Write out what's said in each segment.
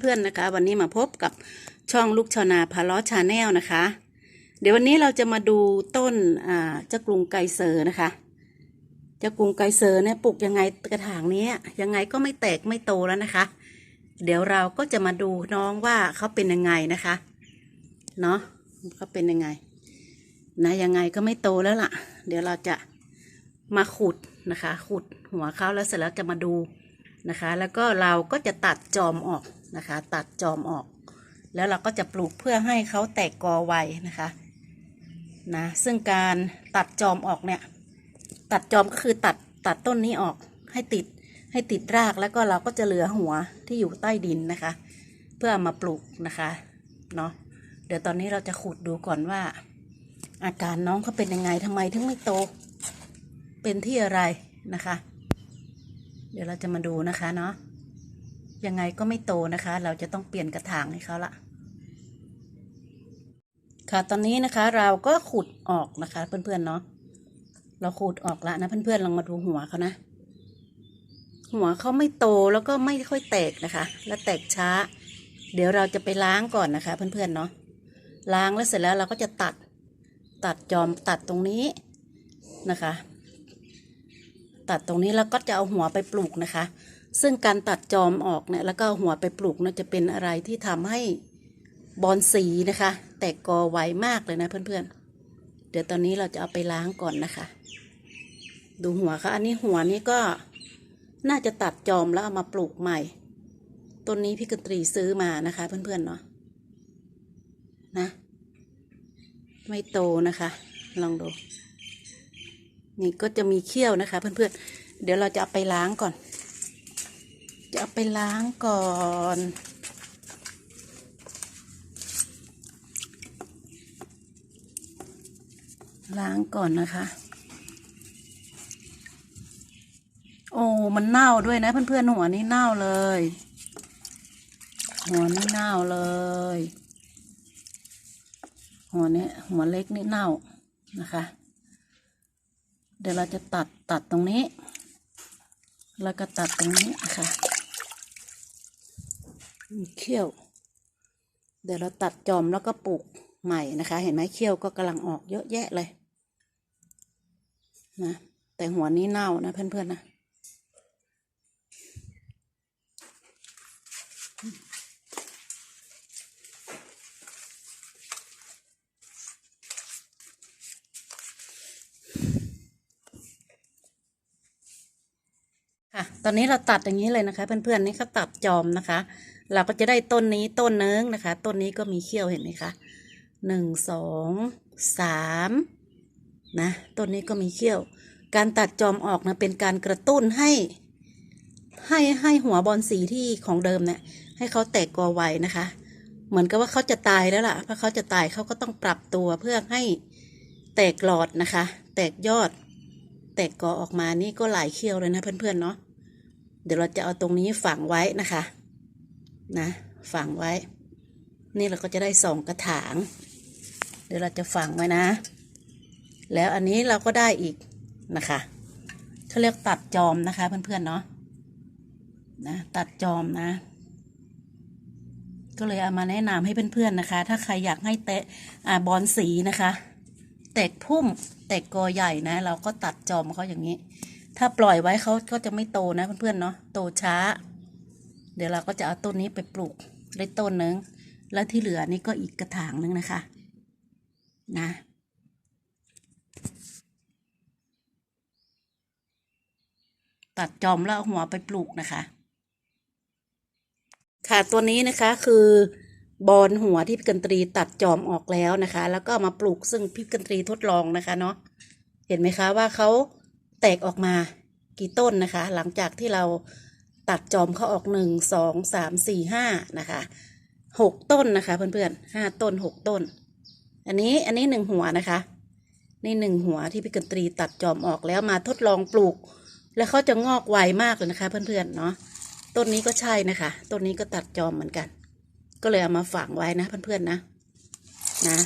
เพื่อนๆนะคะ วันนี้มาพบกับช่องลูกชาวนาพาล้อชาแนลนะคะ เดี๋ยววันนี้เราจะมาดูต้นอ่าเจ้ากรุงไกเซอร์นะคะเจ้ากรุงไกเซอร์เนี่ยปลูกยังไงกระถางนี้ยังไงก็ไม่แตกไม่โตแล้วนะคะ เดี๋ยวเราก็จะมาดูน้องว่าเขาเป็นยังไงนะคะเนาะเขาเป็นยังไงนะยังไงก็ไม่โตแล้วล่ะ เดี๋ยวเราจะมาขุดนะคะ ขุดหัวเขาแล้วเสร็จแล้วจะมาดูนะคะ แล้วก็เราก็จะตัดจอมออก นะคะ ตัดจอมออก แล้วเราก็จะปลูกเพื่อให้เขาแตกกอไวนะคะนะซึ่งการตัดจอมออกเนี่ย ตัดจอมก็คือตัดตัดต้นนี้ออกให้ติดให้ติดรากแล้วก็เราก็จะเหลือหัวที่อยู่ใต้ดินนะคะ เพื่อามาปลูกนะคะเนาะเดี๋ยวตอนนี้เราจะขุดดูก่อนว่า อาการน้องเขาเป็นยังไงทำไมถึงไม่โต เป็นที่อะไรนะคะ เดี๋ยวเราจะมาดูนะคะเนาะ ยังไงก็ไม่โตนะคะ เราจะต้องเปลี่ยนกระถางให้เขาละค่ะตอนนี้นะคะเราก็ขุดออกนะคะ เพื่อนๆเนาะเราขุดออกแล้วนะเพื่อนๆลองมาดูหัวเขานะ หัวเขาไม่โตแล้วก็ไม่ค่อยแตกนะคะ และแตกช้า เดี๋ยวเราจะไปล้างก่อนนะคะ เพื่อนๆเนาะล้างแล้วเสร็จแล้วเราก็จะตัดตัดจอมตัดตรงนี้นะคะ ตัดตรงนี้แล้วก็จะเอาหัวไปปลูกนะคะ ซึ่งการตัดจอมออกเนี่ยแล้วก็หัวไปปลูกเนี่ยจะเป็นอะไรที่ทำให้บอนสีนะคะ แตกกอไวมากเลยนะเพื่อนๆ เดี๋ยวตอนนี้เราจะเอาไปล้างก่อนนะคะ ดูหัวค่ะอันนี้หัวนี้ก็น่าจะตัดจอมแล้วเอามาปลูกใหม่ ต้นนี้พี่กตรีซื้อมานะคะเพื่อนๆเนาะนะไม่โตนะคะ ลองดู นี่ก็จะมีเขี้ยวนะคะเพื่อนๆ เดี๋ยวเราจะเอาไปล้างก่อน จะเอาไปล้างก่อน ล้างก่อนนะคะ โอ้มันเน่าด้วยนะ เพื่อนๆหัวนี่เน่าเลย หัวนี่เน่าเลย หัวนี้หัวเล็กนี่เน่านะคะ เดี๋ยวเราจะตัดตัดตรงนี้ แล้วก็ตัดตรงนี้นะคะ มีเขี้ยว เดี๋ยวเราตัดจอมแล้วก็ปลูกใหม่นะคะ เห็นไหมเขี้ยวก็กำลังออกเยอะแยะเลยนะแต่หัวนี้เน่านะเพื่อนๆนะ ค่ะ ตอนนี้เราตัดอย่างนี้เลยนะคะ เพื่อนๆนี่เขาตัดจอมนะคะ เราก็จะได้ต้นนี้ต้นนึงนะคะ ต้นนี้ก็มีเขี้ยวเห็นไหมคะหนึ่งสองสามนะต้นนี้ก็มีเขี้ยว การตัดจอมออกนะเป็นการกระตุ้นให้ให้ให้หัวบอลสีที่ของเดิมเนี่ยให้เขาแตกกอไวนะคะ เหมือนกับว่าเขาจะตายแล้วล่ะเพราะเขาจะตายเขาก็ต้องปรับตัวเพื่อให้แตกหลอดนะคะ แตกยอด แตกกอออกมานี่ก็หลายเขี้ยวเลยนะเพื่อนๆเนาะ เดี๋ยวเราจะเอาตรงนี้ฝังไว้นะคะ นะฝังไว้ นี่เราก็จะได้สองกระถาง เดี๋ยวเราจะฝังไว้นะ แล้วอันนี้เราก็ได้อีกนะคะเขาเรียกตัดจอมนะคะเพื่อนๆเนาะนะตัดจอมนะ ก็เลยเอามาแนะนำให้เพื่อนๆนะคะ ถ้าใครอยากให้แตะอ่าบอลสีนะคะแตกพุ่มแตกกอใหญ่นะ เราก็ตัดจอมเขาอย่างนี้ ถ้าปล่อยไว้เขาก็จะไม่โตนะเพื่อนๆเนาะโตช้า เดี๋ยวเราก็จะเอาต้นนี้ไปปลูกได้ต้นนึงแล้วที่เหลือนี่ก็อีกกระถางนึงนะคะ นะตัดจอมแล้วเอาหัวไปปลูกนะคะ ค่ะตัวนี้นะคะคือบอลหัวที่พี่กันตรีตัดจอมออกแล้วนะคะ แล้วก็ามาปลูกซึ่งพี่กันตรีทดลองนะคะเนาะเห็นไหมคะว่าเขา แตกออกมากี่ต้นนะคะ หลังจากที่เราตัดจอมเขาออกหนึ่งสองสามสี่ห้านะคะหกต้นนะคะ เพื่อนๆห้าต้นหกต้น อันนี้อันนี้หนึ่งหัวนะคะนี่หนึ่งหัวที่พี่กันตรีตัดจอมออกแล้วมาทดลองปลูก แล้วเขาจะงอกไวมากเลยนะคะ เพื่อนๆเนาะต้นนี้ก็ใช่นะคะต้นนี้ก็ตัดจอมเหมือนกัน ก็เลยเอามาฝังไว้นะเพื่อนๆนะนะ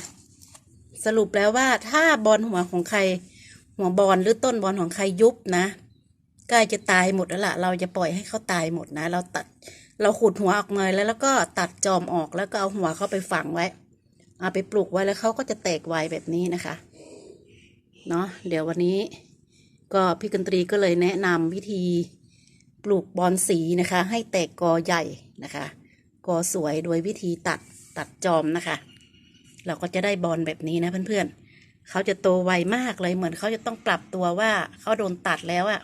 สรุปแล้วว่าถ้าบอลหัวของใคร หัวบอลหรือต้นบอลของใครยุบนะใกล้จะตายหมดแล้วล่ะ เราจะปล่อยให้เขาตายหมดนะ เราตัด เราขุดหัวออกมาแล้วแล้วก็ตัดจอมออกแล้วก็เอาหัวเขาไปฝังไว้ เอาไปปลูกไว้แล้วเขาก็จะแตกไวแบบนี้นะคะ เนาะเดี๋ยววันนี้ ก็พี่กันตรีก็เลยแนะนำวิธีปลูกบอนสีนะคะ ให้แตกกอใหญ่นะคะ กอสวยโดยวิธีตัดตัดจอมนะคะ เราก็จะได้บอลแบบนี้นะเพื่อนๆ เขาจะโตไวมากเลยเหมือนเขาจะต้องปรับตัวว่าเขาโดนตัดแล้วอะ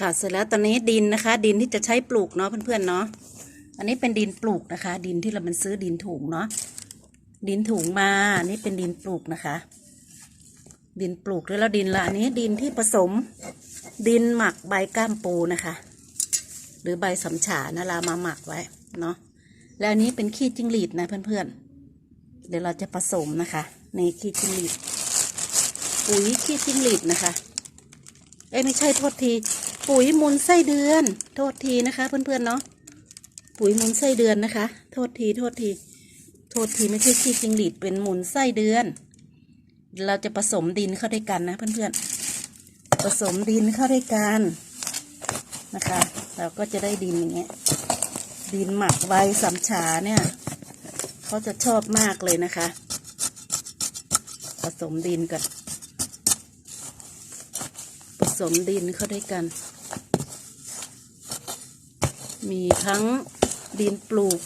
ค่ะเสร็จแล้วตอนนี้ดินนะคะ ดินที่จะใช้ปลูกเนาะเพื่อนๆเนาะอันนี้เป็นดินปลูกนะคะ ดินที่เรามันซื้อดินถุงเนาะดินถุงมาอันนี่เป็นดินปลูกนะคะ ดินปลูกด้วยแล้วดินละอันนี้ดินที่ผสม ดินหมักใบก้ามปูนะคะ หรือใบสำฉานะเรามาหมักไว้เนาะแล้วอันนี้เป็นขี้จิ้งหรีดนะเพื่อนๆเดี๋ยวเราจะผสมนะคะ ในขี้จิ้งหรีด ปุ๋ยขี้จิ้งหรีดนะคะ เอ้ยไม่ใช่โทษที ปุ๋ยมูลไส้เดือน โทษทีนะคะ เพื่อนๆเนาะ ปุ๋ยมูลไส้เดือนนะคะ โทษทีโทษที โทษทีไม่ใช่ขี้จิ้งหรีดเป็นมูลไส้เดือน เราจะผสมดินเข้าด้วยกันนะเพื่อนๆ ผสมดินเข้าด้วยกันนะคะ เราก็จะได้ดินอย่างเงี้ย ดินหมักไว้สำฉาเนี่ยเขาจะชอบมากเลยนะคะ ผสมดินกัน สมดินเข้าด้วยกัน มีทั้งดินปลูก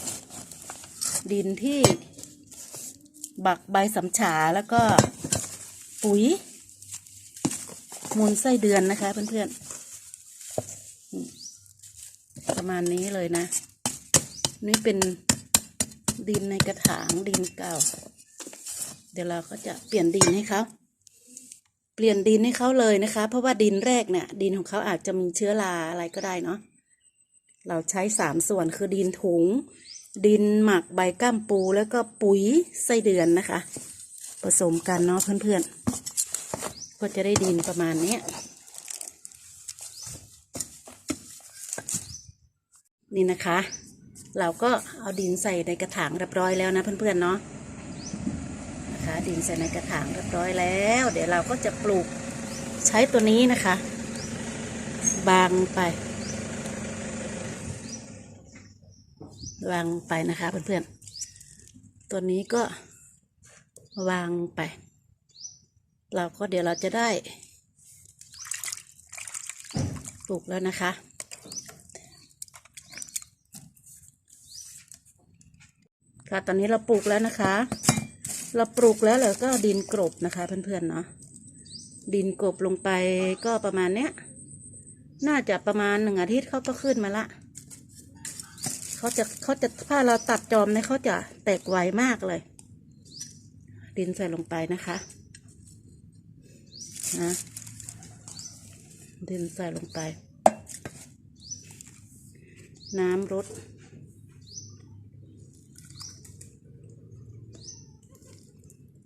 ดินที่บักใบสำฉาแล้วก็ปุ๋ย มูลไส้เดือนนะคะเพื่อนๆ ประมาณนี้เลยนะ นี่เป็นดินในกระถางดินเก่า เดี๋ยวเราก็จะเปลี่ยนดินให้เขา เปลี่ยนดินให้เขาเลยนะคะ เพราะว่าดินแรกเนี่ยดินของเขาอาจจะมีเชื้อราอะไรก็ได้เนาะเราใช้สามส่วนคือดินถุง ดินหมักใบก้ามปูแล้วก็ปุ๋ยไส้เดือนนะคะ ผสมกันเนาะเพื่อนๆ ก็จะได้ดินประมาณนี้นี่นะคะ เราก็เอาดินใส่ในกระถางเรียบร้อยแล้วนะเพื่อนๆเนาะ นะคะ ดินใส่ในกระถางเรียบร้อยแล้ว เดี๋ยวเราก็จะปลูกใช้ตัวนี้นะคะ บางไปวางไปนะคะเพื่อนๆ ตัวนี้ก็วางไป เราก็เดี๋ยวเราจะได้ปลูกแล้วนะคะ ค่ะตอนนี้เราปลูกแล้วนะคะ เราปลูกแล้วเราก็ดินกรบนะคะเพื่อนๆเนาะดินกรบลงไปก็ประมาณเนี้ย น่าจะประมาณหนึ่งอาทิตย์เขาก็ขึ้นมาละเขาจะเขาจะถ้าเราตัดจอมเนี่ยเขาจะแตกไวมากเลย ดินใส่ลงไปนะคะนะดินใส่ลงไป น้ำรด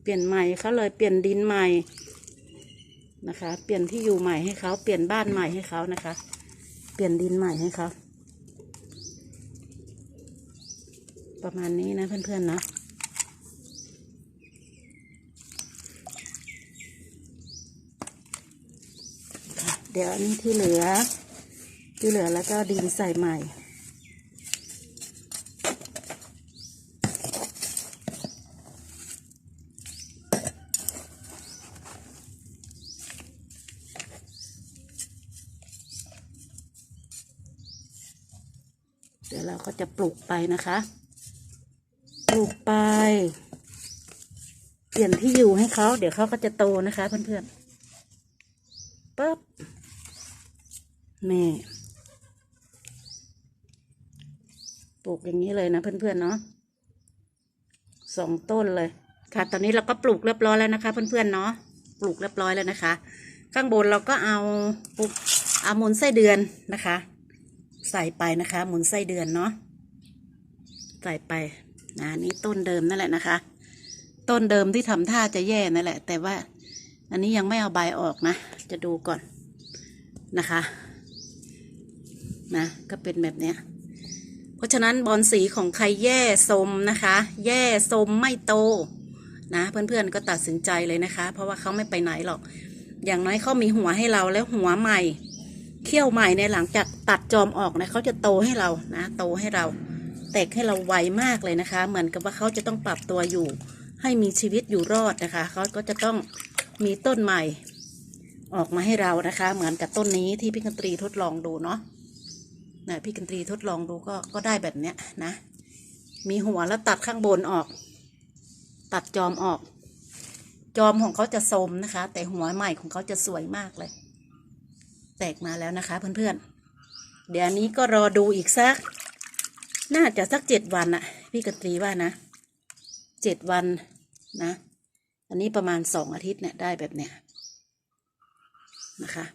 เปลี่ยนใหม่เขาเลยเปลี่ยนดินใหม่นะคะ เปลี่ยนที่อยู่ใหม่ให้เขาเปลี่ยนบ้านใหม่ให้เขานะคะ เปลี่ยนดินใหม่ให้เขาประมาณนี้นะเพื่อนๆนะค่ะเดี๋ยวอันนี้ที่เหลือ ที่เหลือแล้วก็ดินใส่ใหม่ เดี๋ยวเรา ก็จะปลูกไปนะคะ ปลูกไป เปลี่ยนที่อยู่ให้เขา เดี๋ยวเขาก็จะโตนะคะ เพื่อนๆปั๊บนี่ปลูกอย่างนี้เลยนะเพื่อนๆเนาะสองต้นเลย ค่ะ ตอนนี้เราก็ปลูกเรียบร้อยแล้วนะคะ เพื่อนๆเนาะปลูกเรียบร้อยแล้วนะคะ ข้างบนเราก็เอาปลูกเอามูลไส้เดือนนะคะ ใส่ไปนะคะ หมุนไส้เดือนเนาะใส่ไปนะนี่ต้นเดิมนั่นแหละนะคะ ต้นเดิมที่ทำท่าจะแย่นั่นแหละ แต่ว่า อันนี้ยังไม่เอาใบออกนะ จะดูก่อนนะคะนะก็เป็นแบบเนี้ยเพราะฉะนั้นบอลสีของใครแย่สมนะคะ แย่สมไม่โตนะเพื่อนๆก็ตัดสินใจเลยนะคะ เพราะว่าเขาไม่ไปไหนหรอก อย่างน้อยเขามีหัวให้เราแล้วหัวใหม่ เขี้ยวใหม่ในหลังจากตัดจอมออกนะเขาจะโตให้เรานะ โตให้เรา แตกให้เราไวมากเลยนะคะ เหมือนกับว่าเขาจะต้องปรับตัวอยู่ ให้มีชีวิตอยู่รอดนะคะเขาก็จะต้องมีต้นใหม่ออกมาให้เรานะคะ เหมือนกับต้นนี้ที่พี่กันตรีทดลองดูเนาะนะพี่กันตรีทดลองดูก็ก็ได้แบบเนี้ยนะ มีหัวแล้วตัดข้างบนออก ตัดจอมออก จอมของเขาจะสมนะคะ แต่หัวใหม่ของเขาจะสวยมากเลย แตกมาแล้วนะคะเพื่อนๆ เดี๋ยวนนี้ก็รอดูอีกสัก น่าจะสักเจ็ดวันอะพี่กตรีว่านะเจ็ดวันนะ อันนี้ประมาณสองอาทิตย์เนี่ยได้แบบเนี้ยนะคะ